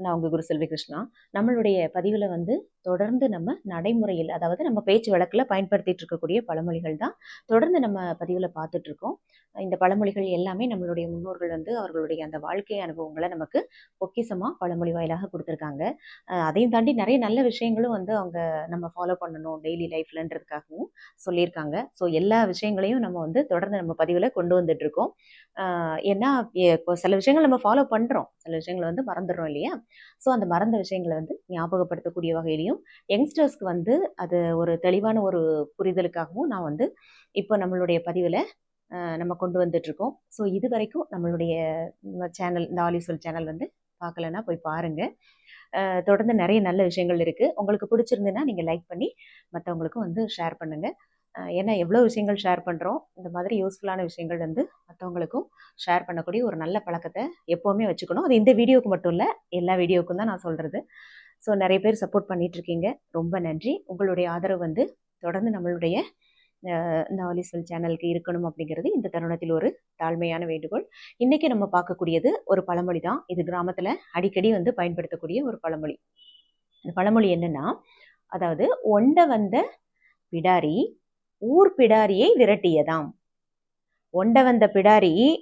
நான் உங்கள் குரு செல்வி கிருஷ்ணா. நம்மளுடைய பதிவில் வந்து தொடர்ந்து நம்ம நடைமுறையில் அதாவது நம்ம பேச்சு வழக்கில் பயன்படுத்திகிட்டு இருக்கக்கூடிய பழமொழிகள் தான் தொடர்ந்து நம்ம பதிவில் பார்த்துட்ருக்கோம் இந்த பழமொழிகள் எல்லாமே நம்மளுடைய முன்னோர்கள் வந்து அவர்களுடைய அந்த வாழ்க்கை அனுபவங்களை நமக்கு பொக்கிசமாக பழமொழி வாயிலாக கொடுத்துருக்காங்க. அதையும் தாண்டி நிறைய நல்ல விஷயங்களும் வந்து அவங்க நம்ம ஃபாலோ பண்ணணும் டெய்லி லைஃப்லன்றதுக்காகவும் சொல்லியிருக்காங்க. ஸோ எல்லா விஷயங்களையும் நம்ம வந்து தொடர்ந்து நம்ம பதிவில் கொண்டு வந்துட்டுருக்கோம் ஏன்னா இப்போ சில விஷயங்கள் நம்ம ஃபாலோ பண்ணுறோம் சில விஷயங்களை வந்து மறந்துடுறோம் இல்லையா? ஸோ அந்த மறந்த விஷயங்களை வந்து ஞாபகப்படுத்தக்கூடிய வகையிலையும் யங்ஸ்டர்ஸ்க்கு வந்து அது ஒரு தெளிவான ஒரு புரிதலுக்காகவும் நான் வந்து இப்போ நம்மளுடைய பதிவில் நம்ம கொண்டு வந்துட்ருக்கோம் ஸோ இது வரைக்கும் நம்மளுடைய சேனல் இந்த ஆலிசொல் சேனல் வந்து பார்க்கலன்னா போய் பாருங்கள் தொடர்ந்து நிறைய நல்ல விஷயங்கள் இருக்குது உங்களுக்கு பிடிச்சிருந்துன்னா நீங்கள் லைக் பண்ணி மற்றவங்களுக்கும் வந்து ஷேர் பண்ணுங்கள் ஏன்னா எவ்வளோ விஷயங்கள் ஷேர் பண்ணுறோம் இந்த மாதிரி யூஸ்ஃபுல்லான விஷயங்கள் வந்து மற்றவங்களுக்கும் ஷேர் பண்ணக்கூடிய ஒரு நல்ல பழக்கத்தை எப்போவுமே வச்சுக்கணும். அது இந்த வீடியோவுக்கு மட்டும் இல்லை எல்லா வீடியோவுக்கும் தான் நான் சொல்கிறது ஸோ நிறைய பேர் சப்போர்ட் பண்ணிகிட்ருக்கீங்க ரொம்ப நன்றி. உங்களுடைய ஆதரவு வந்து தொடர்ந்து நம்மளுடைய நாலிசல் இந்த சேனலுக்கு இருக்கணும் அப்படிங்கிறது இந்த தருணத்தில் ஒரு தாழ்மையான வேண்டுகோள். இன்றைக்கி நம்ம பார்க்கக்கூடியது ஒரு பழமொழி தான். இது கிராமத்தில் அடிக்கடி வந்து பயன்படுத்தக்கூடிய ஒரு பழமொழி. இந்த பழமொழி என்னென்னா அதாவது ஒண்ட வந்த பிடாரி ஊர் பிடாரியை விரட்டியதாம். ஒண்ட வந்த பிடாரி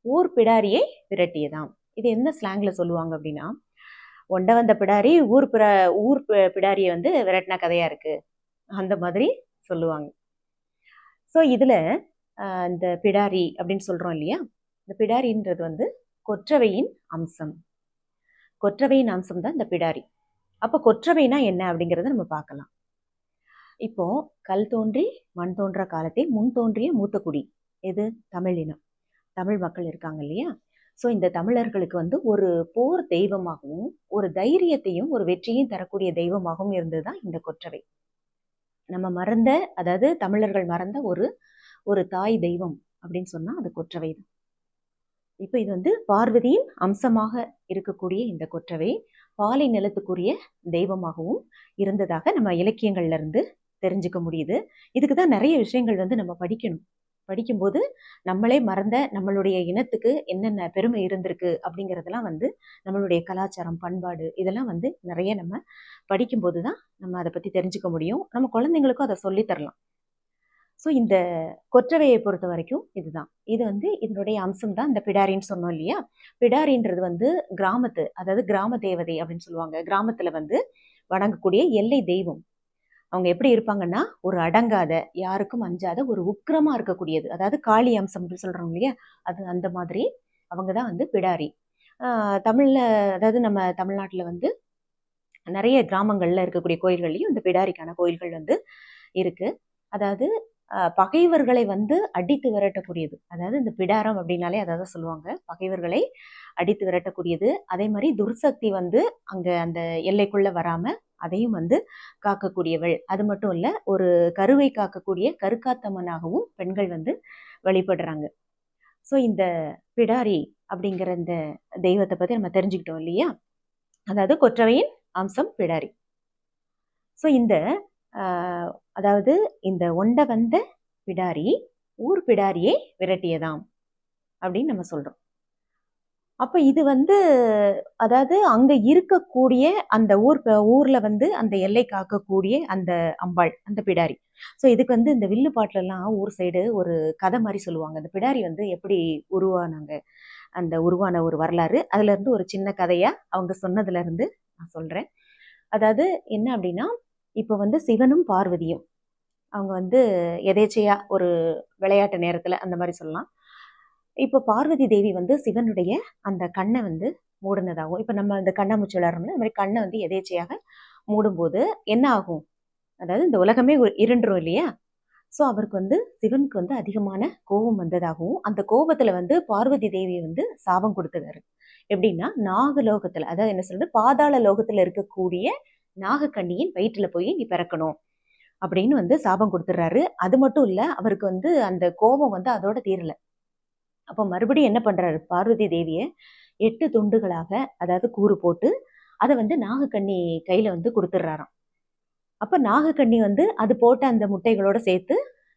ஊர் பிடாரியை விரட்டியதாம். இது என்ன ஸ்லாங்ல சொல்லுவாங்க அப்படின்னா ஒண்ட வந்த பிடாரி ஊர் பிற ஊர் பி- பிடாரியை வந்து விரட்டின கதையா இருக்கு. அந்த மாதிரி சொல்லுவாங்க. ஸோ இதுல இந்த பிடாரி அப்படின்னு சொல்றோம் இல்லையா? இந்த பிடாரின்றது வந்து கொற்றவையின் அம்சம். கொற்றவையின் அம்சம் தான் இந்த பிடாரி. அப்போ கொற்றவைனா என்ன அப்படிங்கிறத நம்ம பார்க்கலாம். இப்போ கல் தோன்றி மண் தோன்ற காலத்தை முன் தோன்றிய மூத்த குடி எது? தமிழ் இனம். தமிழ் மக்கள் இருக்காங்க இல்லையா? ஸோ இந்த தமிழர்களுக்கு வந்து ஒரு போர் தெய்வமாகவும் ஒரு தைரியத்தையும் ஒரு வெற்றியும் தரக்கூடிய தெய்வமாகவும் இருந்தது தான் இந்த கொற்றவை. நம்ம மறந்த அதாவது தமிழர்கள் மறந்த ஒரு ஒரு தாய் தெய்வம் அப்படின்னு சொன்னால் அது கொற்றவை தான். இப்போ இது வந்து பார்வதியின் அம்சமாக இருக்கக்கூடிய இந்த கொற்றவை பாலை நிலத்துக்குரிய தெய்வமாகவும் இருந்ததாக நம்ம இலக்கியங்கள்லேருந்து தெரிஞ்சுக்க முடியுது. இதுக்கு தான் நிறைய விஷயங்கள் வந்து நம்ம படிக்கணும். படிக்கும்போது நம்மளே மறந்த நம்மளுடைய இனத்துக்கு என்னென்ன பெருமை இருந்திருக்கு அப்படிங்கிறதெல்லாம் வந்து நம்மளுடைய கலாச்சாரம் பண்பாடு இதெல்லாம் வந்து நிறைய நம்ம படிக்கும்போது தான் நம்ம அதை பற்றி தெரிஞ்சுக்க முடியும். நம்ம குழந்தைங்களுக்கும் அதை சொல்லித் தரலாம். ஸோ இந்த கொற்றவையை பொறுத்த வரைக்கும் இதுதான். இது வந்து இதனுடைய அம்சம் தான் இந்த பிடாரின்னு சொன்னோம் இல்லையா? பிடாரின்றது வந்து கிராமத்து அதாவது கிராம தேவதை அப்படின்னு சொல்லுவாங்க. கிராமத்தில் வந்து வணங்கக்கூடிய எல்லை தெய்வம். அவங்க எப்படி இருப்பாங்கன்னா ஒரு அடங்காத யாருக்கும் அஞ்சாத ஒரு உக்கிரமா இருக்கக்கூடியது. அதாவது காளி அம்சம் அப்படின்னு சொல்றோம் இல்லையா? அது அந்த மாதிரி அவங்க தான் வந்து பிடாரி. தமிழில் தமிழ்ல அதாவது நம்ம தமிழ்நாட்டில் வந்து நிறைய கிராமங்கள்ல இருக்கக்கூடிய கோயில்கள்லையும் இந்த பிடாரிக்கான கோயில்கள் வந்து இருக்கு. அதாவது பகைவர்களை வந்து அடித்து விரட்டக்கூடியது. அதாவது இந்த பிடாரம் அப்படின்னாலே அதாவது சொல்லுவாங்க. பகைவர்களை அடித்து விரட்டக்கூடியது. அதே மாதிரி துர்சக்தி வந்து அங்கே அந்த எல்லைக்குள்ளே வராமல் அதையும் வந்து காக்கக்கூடியவள். அது மட்டும் இல்லை ஒரு கருவை காக்கக்கூடிய கருக்காத்தம்மனாகவும் பெண்கள் வந்து வழிபடுறாங்க. ஸோ இந்த பிடாரி அப்படிங்கிற இந்த தெய்வத்தை பற்றி நம்ம தெரிஞ்சுக்கிட்டோம் இல்லையா? அதாவது கொற்றவையின் அம்சம் பிடாரி. ஸோ இந்த அதாவது இந்த ஒண்ட வந்த பிடாரி ஊர் பிடாரியை விரட்டியதாம் அப்படின்னு நம்ம சொல்றோம். அப்ப இது வந்து அதாவது அங்க இருக்கக்கூடிய அந்த ஊர் ஊர்ல வந்து அந்த எல்லை காக்கக்கூடிய அந்த அம்பாள் அந்த பிடாரி. ஸோ இதுக்கு வந்து இந்த வில்லு பாட்டிலெல்லாம் ஊர் சைடு ஒரு கதை மாதிரி சொல்லுவாங்க. அந்த பிடாரி வந்து எப்படி உருவானாங்க அந்த உருவான ஒரு வரலாறு. அதுல இருந்து ஒரு சின்ன கதையா அவங்க சொன்னதுல இருந்து நான் சொல்றேன். அதாவது என்ன அப்படின்னா இப்போ வந்து சிவனும் பார்வதியும். அவங்க வந்து எதேச்சையா ஒரு விளையாட்டு நேரத்தில் அந்த மாதிரி சொல்லலாம். இப்போ பார்வதி தேவி வந்து சிவனுடைய அந்த கண்ணை வந்து மூடினதாகும் இப்போ நம்ம இந்த கண்ணாமூச்சி விளையாடுறோம்ல அந்த மாதிரி கண்ணை வந்து எதேச்சையாக மூடும்போது என்ன ஆகும்? அதாவது இந்த உலகமே இருண்டுரும் இல்லையா? ஸோ அவருக்கு வந்து சிவனுக்கு வந்து அதிகமான கோபம் வந்ததாகவும் அந்த கோபத்தில் வந்து பார்வதி தேவி வந்து சாபம் கொடுத்துருக்காரு எப்படின்னா நாகலோகத்தில் அதாவது என்ன சொல்றது பாதாள லோகத்தில் இருக்கக்கூடிய நாகக்கண்ணியின் வயிற்றில் போய் நீ பிறக்கணும் அப்படின்னு வந்து சாபம் கொடுத்துட்றாரு. அது மட்டும் இல்லை அவருக்கு வந்து அந்த கோபம் வந்து அதோட தீரல. அப்போ மறுபடியும் என்ன பண்ணுறாரு பார்வதி தேவியை எட்டு துண்டுகளாக அதாவது கூறு போட்டு அதை வந்து நாகக்கண்ணி கையில் வந்து கொடுத்துட்றாராம். அப்போ நாகக்கண்ணி வந்து அது போட்ட அந்த முட்டைகளோட சேர்த்து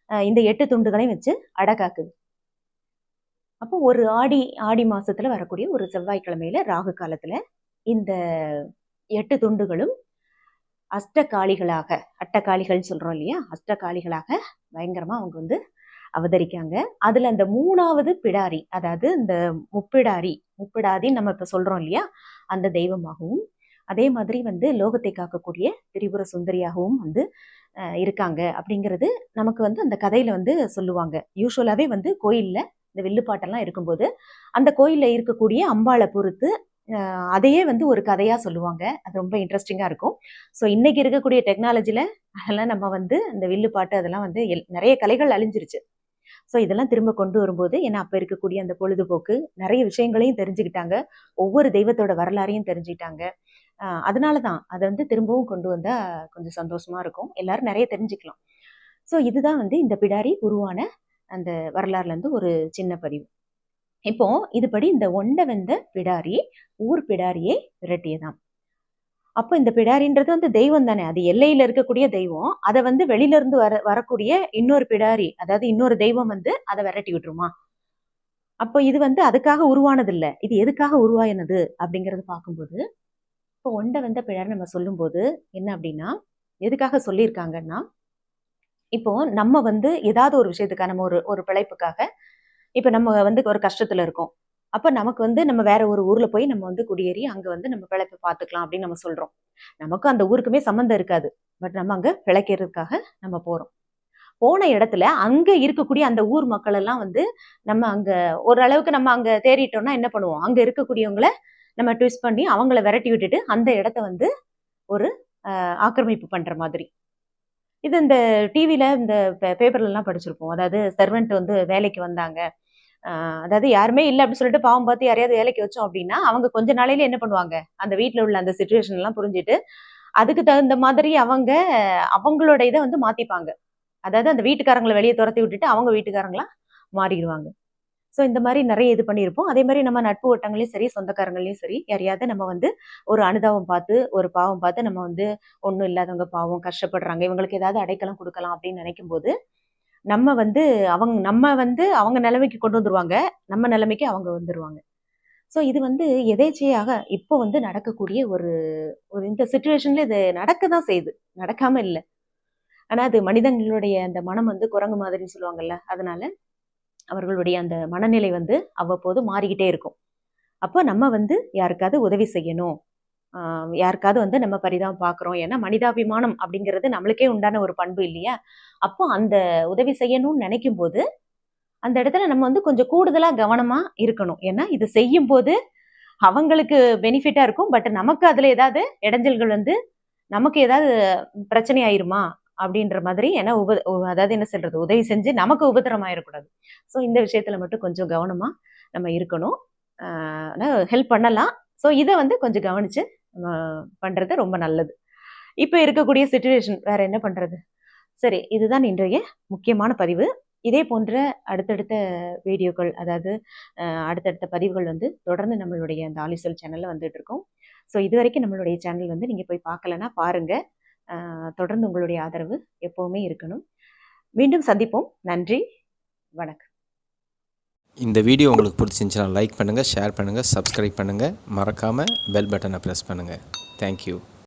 இந்த எட்டு துண்டுகளையும் வச்சு அடக்காக்குது. அப்போ ஒரு ஆடி ஆடி மாசத்துல வரக்கூடிய ஒரு செவ்வாய்க்கிழமையில ராகு காலத்துல இந்த எட்டு துண்டுகளும் அஷ்டகாளிகளாக அட்டகாளிகள் சொல்கிறோம் இல்லையா? அஷ்டகாளிகளாக பயங்கரமாக அவங்க வந்து அவதரிக்காங்க. அதில் அந்த மூணாவது பிடாரி அதாவது இந்த முப்பிடாரி முப்பிடாதின்னு நம்ம இப்போ சொல்கிறோம் இல்லையா? அந்த தெய்வமாகவும் அதே மாதிரி வந்து லோகத்தை காக்கக்கூடிய திரிபுர சுந்தரியாகவும் வந்து இருக்காங்க அப்படிங்கிறது நமக்கு வந்து அந்த கதையில் வந்து சொல்லுவாங்க. யூஸ்வலாகவே வந்து கோயிலில் இந்த வில்லுப்பாட்டெல்லாம் இருக்கும்போது அந்த கோயிலில் இருக்கக்கூடிய அம்பாளை பொறுத்து அதையே வந்து ஒரு கதையாக சொல்லுவாங்க. அது ரொம்ப இன்ட்ரெஸ்டிங்காக இருக்கும். ஸோ இன்றைக்கி இருக்கக்கூடிய டெக்னாலஜியில் அதெல்லாம் நம்ம வந்து இந்த வில்லுப்பாட்டு அதெல்லாம் வந்து எல்- நிறைய கலைகள் அழிஞ்சிருச்சு. ஸோ இதெல்லாம் திரும்ப கொண்டு வரும்போது ஏன்னா அப்போ இருக்கக்கூடிய அந்த பொழுதுபோக்கு நிறைய விஷயங்களையும் தெரிஞ்சுக்கிட்டாங்க. ஒவ்வொரு தெய்வத்தோட வரலாறையும் தெரிஞ்சுக்கிட்டாங்க. அதனால தான் அதை வந்து திரும்பவும் கொண்டு வந்தால் கொஞ்சம் சந்தோஷமாக இருக்கும். எல்லாரும் நிறைய தெரிஞ்சுக்கலாம். ஸோ இதுதான் வந்து இந்த பிடாரி உருவான அந்த வரலாறுலேருந்து ஒரு சின்ன பதிவு. இப்போ இதுபடி இந்த ஒண்ட வெந்த பிடாரி ஊர் பிடாரியை விரட்டியதாம். அப்போ இந்த பிடாரின்றது வந்து தெய்வம் தானே. அது எல்லையில இருக்கக்கூடிய தெய்வம். அதை வந்து வெளியில இருந்து வர வரக்கூடிய இன்னொரு பிடாரி அதாவது இன்னொரு தெய்வம் வந்து அதை விரட்டி விட்டுருமா? அப்போ இது வந்து அதுக்காக உருவானது இல்ல இது எதுக்காக உருவாயினது அப்படிங்கறது பார்க்கும்போது இப்போ ஒண்ட வந்த பிடாரி நம்ம சொல்லும்போது என்ன அப்படின்னா எதுக்காக சொல்லியிருக்காங்கன்னா இப்போ நம்ம வந்து ஏதாவது ஒரு விஷயத்துக்காக நம்ம ஒரு ஒரு பிழைப்புக்காக இப்போ நம்ம வந்து ஒரு கஷ்டத்துல இருக்கோம். அப்போ நமக்கு வந்து நம்ம வேற ஒரு ஊர்ல போய் நம்ம வந்து குடியேறி அங்க வந்து நம்ம பிழைப்பை பார்த்துக்கலாம் அப்படின்னு நம்ம சொல்றோம். நமக்கும் அந்த ஊருக்குமே சம்மந்தம் இருக்காது. பட் நம்ம அங்க பிழைக்கிறதுக்காக நம்ம போறோம். போன இடத்துல அங்க இருக்கக்கூடிய அந்த ஊர் மக்கள் எல்லாம் வந்து நம்ம அங்க ஓரளவுக்கு நம்ம அங்க தேறிட்டோம்னா என்ன பண்ணுவோம்? அங்க இருக்கக்கூடியவங்களை நம்ம ட்விஸ்ட் பண்ணி அவங்கள விரட்டி விட்டுட்டு அந்த இடத்த வந்து ஒரு ஆக்கிரமிப்பு பண்ற மாதிரி. இது இந்த டிவியில இந்த பேப்பர்ல எல்லாம் படிச்சிருப்போம். அதாவது சர்வெண்ட் வந்து வேலைக்கு வந்தாங்க. அதாவது யாருமே இல்லை அப்படின்னு சொல்லிட்டு பாவம் பார்த்து யாரையாவது வேலைக்கு வச்சோம் அப்படின்னா அவங்க கொஞ்ச நாளையில என்ன பண்ணுவாங்க? அந்த வீட்டில் உள்ள அந்த சுச்சுவேஷன் எல்லாம் புரிஞ்சுட்டு அதுக்கு தகுந்த மாதிரி அவங்க அவங்களோட இதை வந்து மாத்திப்பாங்க. அதாவது அந்த வீட்டுக்காரங்களை வெளியே துரத்தி விட்டுட்டு அவங்க வீட்டுக்காரங்களா மாறிடுவாங்க. ஸோ இந்த மாதிரி நிறைய இது பண்ணியிருப்போம். அதே மாதிரி நம்ம நட்பு வட்டங்களையும் சரி சொந்தக்காரங்களையும் சரி யாரையாவது நம்ம வந்து ஒரு அனுதாபம் பார்த்து ஒரு பாவம் பார்த்து நம்ம வந்து ஒன்றும் இல்லாதவங்க பாவம் கஷ்டப்படுறாங்க இவங்களுக்கு ஏதாவது அடைக்கலம் கொடுக்கலாம் அப்படின்னு நினைக்கும் போது நம்ம வந்து அவங்க நம்ம வந்து அவங்க நிலைமைக்கு கொண்டு வந்துருவாங்க. நம்ம நிலைமைக்கு அவங்க வந்துருவாங்க. ஸோ இது வந்து எதேச்சையாக இப்போ வந்து நடக்கக்கூடிய ஒரு ஒரு இந்த சுச்சுவேஷன்ல இது நடக்க தான் செய்யுது. நடக்காம இல்லை. ஆனால் அது மனிதங்களுடைய அந்த மனம் வந்து குரங்கு மாதிரின்னு சொல்லுவாங்கல்ல அதனால அவர்களுடைய அந்த மனநிலை வந்து அவ்வப்போது மாறிக்கிட்டே இருக்கும். அப்போ நம்ம வந்து யாருக்காவது உதவி செய்யணும். யாருக்காவது வந்து நம்ம பரிதாபம் பார்க்குறோம் ஏன்னா மனிதாபிமானம் அப்படிங்கிறது நம்மளுக்கே உண்டான ஒரு பண்பு இல்லையா? அப்போ அந்த உதவி செய்யணும்னு நினைக்கும் போது அந்த இடத்துல நம்ம வந்து கொஞ்சம் கூடுதலாக கவனமாக இருக்கணும். ஏன்னா இது செய்யும் போது அவங்களுக்கு பெனிஃபிட்டாக இருக்கும். பட் நமக்கு அதில் ஏதாவது இடைஞ்சல்கள் வந்து நமக்கு ஏதாவது பிரச்சனை ஆயிருமா? அப்படின்ற மாதிரி ஏன்னா உப அதாவது என்ன சொல்றது? உதவி செஞ்சு நமக்கு உபத்திரம் ஆயிடக்கூடாது. ஸோ இந்த விஷயத்துல மட்டும் கொஞ்சம் கவனமாக நம்ம இருக்கணும். ஹெல்ப் பண்ணலாம். ஸோ இதை வந்து கொஞ்சம் கவனிச்சு பண்ணுறது ரொம்ப நல்லது. இப்போ இருக்கக்கூடிய சுச்சுவேஷன் வேற என்ன பண்ணுறது சரி இதுதான் இன்றைய முக்கியமான பதிவு. இதே போன்ற அடுத்தடுத்த வீடியோக்கள் அதாவது அடுத்தடுத்த பதிவுகள் வந்து தொடர்ந்து நம்மளுடைய அந்த ஆலிசல் சேனலில் வந்துட்டு இருக்கோம். ஸோ இது வரைக்கும் நம்மளுடைய சேனல் வந்து நீங்கள் போய் பார்க்கலன்னா பாருங்க. தொடர்ந்து உங்களுடைய ஆதரவு எப்போவுமே இருக்கணும். மீண்டும் சந்திப்போம். நன்றி. வணக்கம். இந்த வீடியோ உங்களுக்கு பிடிச்சிருந்துச்சுன்னா லைக் பண்ணுங்கள் ஷேர் பண்ணுங்கள் சப்ஸ்கிரைப் பண்ணுங்கள் மறக்காமல் பெல் பட்டனை ப்ரெஸ் பண்ணுங்கள் தேங்க்யூ